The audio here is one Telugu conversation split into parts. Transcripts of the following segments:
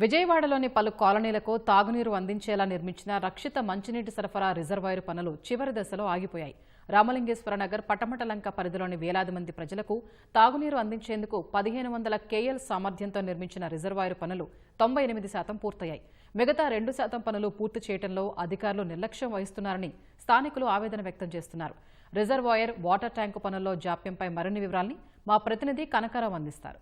విజయవాడలోని పలు కాలనీలకు తాగునీరు అందించేలా నిర్మించిన రక్షిత మంచినీటి సరఫరా రిజర్వాయర్ పనులు చివరి దశలో ఆగిపోయాయి. రామలింగేశ్వర నగర్ పటమటలంక పరిధిలోని వేలాది మంది ప్రజలకు తాగునీరు అందించేందుకు పదిహేను వందల కేఎల్ సామర్థ్యంతో నిర్మించిన రిజర్వాయర్ పనులు తొంభై ఎనిమిది శాతం పూర్తయ్యాయి. మిగతా రెండు శాతం పనులు పూర్తి చేయడంలో అధికారులు నిర్లక్ష్యం వహిస్తున్నారని స్థానికులు ఆవేదన వ్యక్తం చేస్తున్నారు. రిజర్వాయర్ వాటర్ ట్యాంకు పనుల్లో జాప్యంపై మరిన్ని వివరాల్ని మా ప్రతినిధి కనకారావు అందిస్తారు.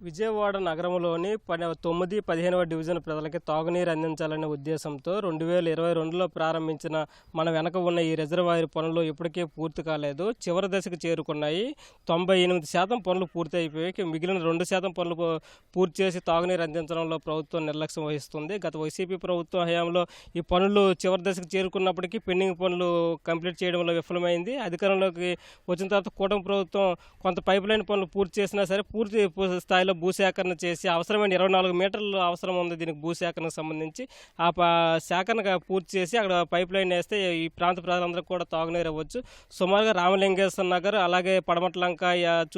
విజయవాడ నగరంలోని పది తొమ్మిది పదిహేనవ డివిజన్ ప్రజలకి తాగునీరు అందించాలనే ఉద్దేశంతో రెండు వేల ఇరవై రెండులో ప్రారంభించిన మన వెనక ఉన్న ఈ రిజర్వాయర్ పనులు ఇప్పటికే పూర్తి కాలేదు. చివరి దశకు చేరుకున్నాయి. తొంభై ఎనిమిది శాతం పనులు పూర్తి అయిపోయాయి మిగిలిన రెండు శాతం పనులు పూర్తి చేసి తాగునీరు అందించడంలో ప్రభుత్వం నిర్లక్ష్యం వహిస్తుంది. గత వైసీపీ ప్రభుత్వం హయాంలో ఈ పనులు చివరి దశకు చేరుకున్నప్పటికీ పెండింగ్ పనులు కంప్లీట్ చేయడంలో విఫలమైంది. అధికారంలోకి వచ్చిన తర్వాత కూటమి ప్రభుత్వం కొంత పైప్ లైన్ పనులు పూర్తి చేసినా సరే పూర్తి స్థాయి స్థాయిలో భూసేకరణ చేసి అవసరమైన ఇరవై నాలుగు మీటర్లు అవసరం ఉంది దీనికి భూసేకరణకు సంబంధించి. ఆ సేకరణ పూర్తి చేసి అక్కడ పైప్ లైన్ వేస్తే ఈ ప్రాంత ప్రజలందరూ కూడా తాగునీరు ఇవ్వచ్చు సుమారుగా రామలింగేశ్వర నగర్ అలాగే పడమటలంక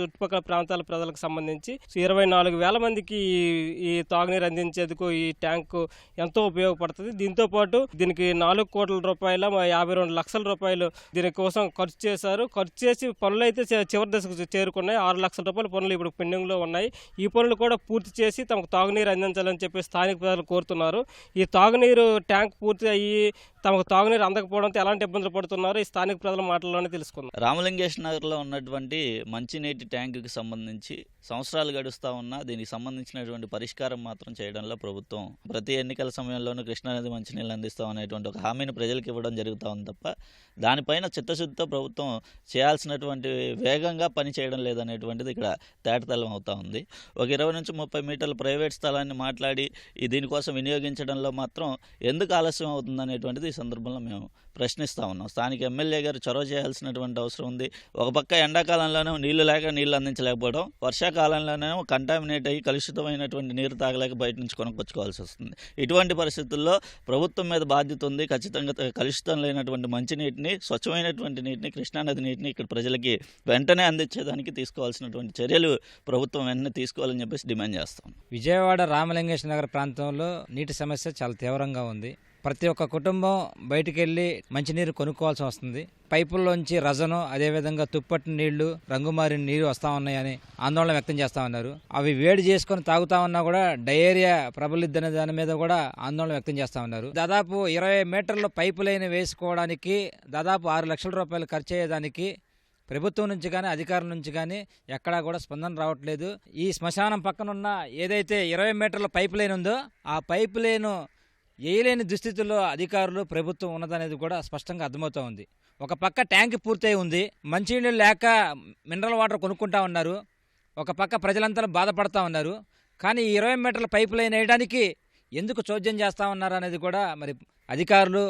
చుట్టుపక్కల ప్రాంతాల ప్రజలకు సంబంధించి ఇరవై నాలుగు వేల మందికి ఈ- తాగునీరు అందించేందుకు ఈ ట్యాంకు ఎంతో ఉపయోగపడుతుంది. దీంతో పాటు దీనికి నాలుగు కోట్ల రూపాయల యాభై రెండు లక్షల రూపాయలు దీనికోసం ఖర్చు చేశారు. ఖర్చు చేసి పనులు అయితే చివరి దశకు చేరుకున్నాయి. ఆరు లక్షల రూపాయల పనులు ఇప్పుడు పెండింగ్లో ఉన్నాయి. ఈ పనులు కూడా పూర్తి చేసి తమకు తాగునీరు అందించాలని చెప్పి స్థానిక ప్రజలు కోరుతున్నారు. ఈ తాగునీరు ట్యాంక్ పూర్తి అయ్యి తమకు తాగునీరు అందకపోవడంతో ఎలాంటి ఇబ్బందులు పడుతున్నారో ఈ స్థానిక ప్రజల మాటల్లోనే తెలుసుకుందాం. రామలింగేశ్వర నగర్లో ఉన్నటువంటి మంచినీటి ట్యాంకుకి సంబంధించి సంవత్సరాలు గడుస్తూ ఉన్నా దీనికి సంబంధించినటువంటి పరిష్కారం మాత్రం చేయడంలో ప్రభుత్వం ప్రతి ఎన్నికల సమయంలోనూ కృష్ణానది మంచినీళ్ళు అందిస్తాం అనేటువంటి ఒక హామీని ప్రజలకు ఇవ్వడం జరుగుతూ ఉంది తప్ప దానిపైన చిత్తశుద్ధితో ప్రభుత్వం చేయాల్సినటువంటి వేగంగా పని చేయడం లేదనేటువంటిది ఇక్కడ తేటతలం అవుతా ఉంది. ఒక ఇరవై నుంచి ముప్పై మీటర్ల ప్రైవేట్ స్థలాన్ని మాట్లాడి దీనికోసం వినియోగించడంలో మాత్రం ఎందుకు ఆలస్యం అవుతుంది అనేటువంటిది సందర్భంలో మేము ప్రశ్నిస్తూ ఉన్నాం. స్థానిక ఎమ్మెల్యే గారు చొరవ చేయాల్సినటువంటి అవసరం ఉంది. ఒక పక్క ఎండాకాలంలోనే నీళ్ళు లేక నీళ్ళు అందించలేకపోవడం వర్షాకాలంలోనేమో కంటామినేట్ అయ్యి కలుషితమైనటువంటి నీరు తాగలేక బయట నుంచి కొనుక్కొచ్చుకోవాల్సి వస్తుంది. ఇటువంటి పరిస్థితుల్లో ప్రభుత్వం మీద బాధ్యత ఉంది. ఖచ్చితంగా కలుషితం లేనటువంటి మంచినీటిని స్వచ్ఛమైనటువంటి నీటిని కృష్ణానది నీటిని ఇక్కడ ప్రజలకి వెంటనే అందించేదానికి తీసుకోవాల్సినటువంటి చర్యలు ప్రభుత్వం వెంటనే తీసుకోవాలని చెప్పేసి డిమాండ్ చేస్తాం. విజయవాడ రామలింగేశ్వర నగర్ ప్రాంతంలో నీటి సమస్య చాలా తీవ్రంగా ఉంది. ప్రతి ఒక్క కుటుంబం బయటికి వెళ్ళి మంచినీరు కొనుక్కోవాల్సి వస్తుంది. పైపుల్లోంచి రజను అదేవిధంగా తుప్పటి నీళ్ళు రంగుమారిన నీరు వస్తా ఉన్నాయని ఆందోళన వ్యక్తం చేస్తా ఉన్నారు. అవి వేడి చేసుకొని తాగుతా ఉన్నా కూడా డయేరియా ప్రబలిద్దనే దాని మీద కూడా ఆందోళన వ్యక్తం చేస్తా ఉన్నారు. దాదాపు ఇరవై మీటర్ల పైపు లైన్ వేసుకోవడానికి దాదాపు ఆరు లక్షల రూపాయలు ఖర్చు అయ్యేదానికి ప్రభుత్వం నుంచి కానీ అధికారుల నుంచి కానీ ఎక్కడా కూడా స్పందన రావట్లేదు. ఈ శ్మశానం పక్కనున్న ఏదైతే ఇరవై మీటర్ల పైప్ లైన్ ఉందో ఆ పైప్ లైన్ వేయలేని దుస్థితుల్లో అధికారులు ప్రభుత్వం ఉన్నదనేది కూడా స్పష్టంగా అర్థమవుతూ ఉంది. ఒక పక్క ట్యాంక్ పూర్తయి ఉంది మంచినీళ్ళు లేక మినరల్ వాటర్ కొనుక్కుంటా ఉన్నారు ఒక పక్క ప్రజలంతా బాధపడతా ఉన్నారు. కానీ ఈ ఇరవై మీటర్ల పైప్ లైన్ వేయడానికి ఎందుకు చోద్యం చేస్తా ఉన్నారు అనేది కూడా మరి అధికారులు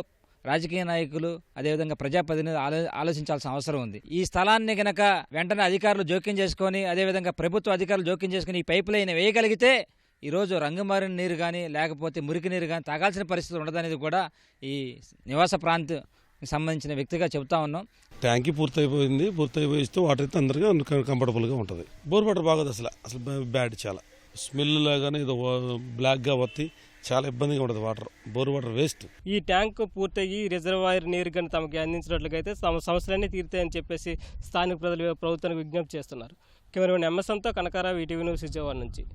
రాజకీయ నాయకులు అదేవిధంగా ప్రజాప్రతినిధులు ఆలో ఆలోచించాల్సిన అవసరం ఉంది. ఈ స్థలాన్ని గనక వెంటనే అధికారులు జోక్యం చేసుకొని అదేవిధంగా ప్రభుత్వ అధికారులు జోక్యం చేసుకుని ఈ పైప్ లైన్ వేయగలిగితే ఈరోజు రంగుమారిన నీరు కానీ లేకపోతే మురికి నీరు కానీ తాగాల్సిన పరిస్థితి ఉండదనేది కూడా ఈ నివాస ప్రాంతం సంబంధించిన వ్యక్తిగా చెబుతా ఉన్నాం. ట్యాంకీ పూర్తయిపోయింది. పూర్తయిపోయిస్తే వాటర్ అయితే అందరికీ కంఫర్టబుల్గా ఉంటుంది. బోర్ వాటర్ బాగోదు అసలు. అసలు బ్యా- బ్యాడ్ చాలా. స్మెల్ లాగానే ఇది బ్లాక్గా వత్తి చాలా ఇబ్బందిగా ఉంటుంది వాటర్. Bore water waste. ఈ ట్యాంక్ పూర్తయ్యి రిజర్వాయర్ నీరు కానీ తమకి అందించినట్లయితే తమ సమస్యలన్నీ తీరుతాయని చెప్పేసి స్థానిక ప్రజలు ప్రభుత్వానికి విజ్ఞప్తి చేస్తున్నారు. కెమెరామెన్ ఎంఎస్ఎంతో కనకారావు ఈటీవీ న్యూస్ విజయవాడ నుంచి.